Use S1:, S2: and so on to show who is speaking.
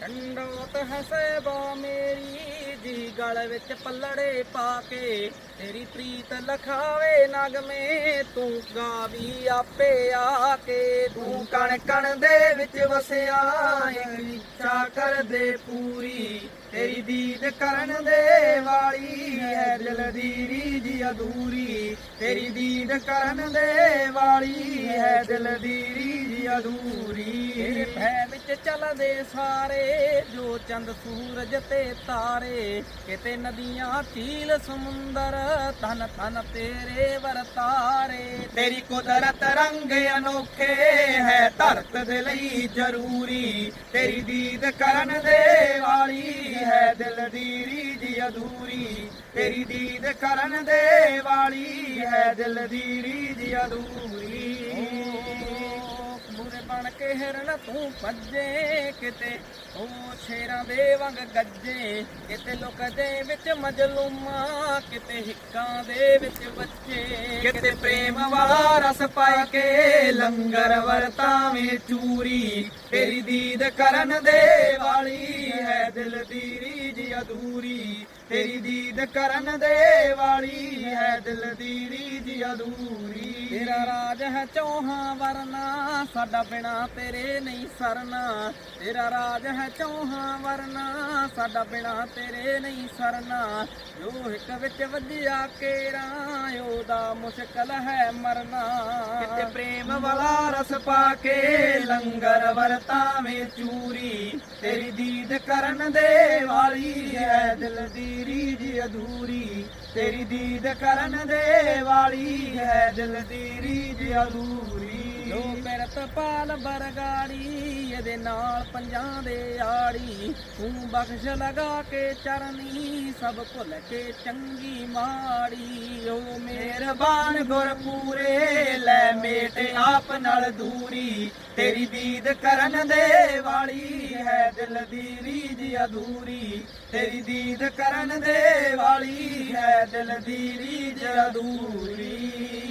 S1: ਕੰਡੋਤ ਹਸੇਬਾ ਮੇਰੀ, ਜੀ ਗਲ ਵਿੱਚ ਪੱਲੜੇ ਪਾ ਕੇ। ਤੇਰੀ ਪ੍ਰੀਤ ਲਖਾਵੇ ਨਗਮੇ ਤੂੰ ਗਾਵੀ ਆਪੇ ਆ ਕੇ ਤੂੰ ਕਣ ਕਣ ਦੇ ਵਿੱਚ ਵਸਿਆ, ਇੱਕ ਇੱਛਾ ਕਰ ਦੇ ਪੂਰੀ। ਤੇਰੀ ਦੀਦ ਕਰਨ ਦੇ ਵਾਲੀ ਹੈ ਦਿਲ ਦੀ ਰੀਝ ਅਧੂਰੀ। ਤੇਰੀ ਦੀਦ ਕਰਨ ਦੇ ਵਾਲੀ ਹੈ ਦਿਲ ਦੀ ਅਧੂਰੀ। ਤੇਰੇ ਭੈ ਵਿੱਚ ਚੱਲਦੇ ਸਾਰੇ ਜੋ ਚੰਦ ਸੂਰਜ ਤੇ ਤਾਰੇ। ਕਿਤੇ ਨਦੀਆਂ ਝੀਲ ਸਮੁੰਦਰ ਤਨ ਤਨ ਤੇਰੇ ਵਰਤਾਰੇ। ਤੇਰੀ ਕੁਦਰਤ ਰੰਗ ਅਨੋਖੇ ਹੈ ਧਰਤ ਦੇ ਲਈ ਜ਼ਰੂਰੀ। ਤੇਰੀ ਦੀਦ ਕਰਨ ਦੇ ਵਾਲੀ ਹੈ ਦਿਲ ਦੀ ਰੀਝ ਅਧੂਰੀ। ਤੇਰੀ ਦੀਦ ਕਰਨ ਦੇ ਵਾਲੀ ਹੈ ਦਿਲ ਦੀ ਰੀਝ ਅਧੂਰੀ। ਮੂਰੇ ਤੂੰ ਭੱਜੇ ਕਿਤੇ, ਉਹ ਸ਼ੇਰਾਂ ਦੇ ਵਾਂਗ ਗੱਜੇ ਕਿਤੇ ਲੁਕਦੇ ਵਿੱਚ ਮਜਲੂਮਾ ਕਿਤੇ, ਹਿੱਕਾਂ ਦੇ ਵਿੱਚ ਬੱਚੇ ਕਿਤੇ, ਪ੍ਰੇਮ ਵਾਲਾ ਰਸ ਪਾਈ ਕੇ ਲੰਗਰ ਵਰਤਾਵੇਂ ਚੂਰੀ, ਤੇਰੀ ਦੀਦ ਕਰਨ ਦੇ ਵਾਲੀ ਹੈ ਦਿਲ ਦੀ ਰੀਝ ਅਧੂਰੀ, ਤੇਰੀ ਦੀਦ ਕਰਨ ਦੇ ਵਾਲੀ ਹੈ ਦਿਲ ਦੀ ਰੀਝ ਅਧੂਰੀ। ਰਾਜ ਹੈ ਚੌਹਾਂ ਵਰਨਾ, ਸਾਡਾ ਬਿਨਾ ਤੇਰੇ ਨਹੀਂ ਸਰਨਾ। ਤੇਰਾ ਰਾਜ ਹੈ ਚੌਹਾਂ ਵਰਨਾ, ਸਾਡਾ ਬਿਨਾ ਤੇਰੇ ਨਹੀਂ ਸਰਨਾ। ਜੋ ਇੱਕ ਵਿੱਚ ਵੱਜਿਆ ਕੇਰਾ, ਉਹਦਾ ਮੁਸ਼ਕਲ ਹੈ ਮਰਨਾ। ਕਿਤੇ ਪ੍ਰੇਮ ਵਾਲਾ ਰਸ ਪਾ ਕੇ ਲੰਗਰ ਵਰਤਾਵੇਂ ਚੂਰੀ। ਤੇਰੀ ਦੀਦ ਕਰਨ ਦੇ ਵਾਲੀ ਹੈ ਦਿਲ ਦੀ ਰੀਝ ਅਧੂਰੀ। ਤੇਰੀ ਦੀਦ ਕਰਨ ਦੇ ਵਾਲੀ ਹੈ ਦਿਲ ਦੀ ਰੀਝ ਅਧੂਰੀ। ਜੋ ਪਿਰਤ ਪਾਲ ਬਰਗਾੜੀ ਇਹਦੇ ਨਾਲ ਪੰਜਾਂ ਦੇ ਆੜੀ। ਤੂੰ ਬਖਸ਼ ਲਗਾ ਕੇ ਚਰਨੀ, ਸਭ ਭੁੱਲ ਕੇ ਚੰਗੀ ਮਾੜੀ। ਓ ਮਿਹਰਬਾਨ ਗੁਰ ਪੂਰੇ ਲੈ ਮੇਟ ਆਪ ਨਾਲ ਦੂਰੀ। ਤੇਰੀ ਦੀਦ ਕਰਨ ਦੇ ਵਾਲੀ ਹੈ ਦਿਲ ਦੀ ਰੀਝ ਅਧੂਰੀ। ਤੇਰੀ ਦੀਦ ਕਰਨ ਦੇ ਵਾਲੀ ਹੈ ਦਿਲ ਦੀ ਰੀਝ ਅਧੂਰੀ।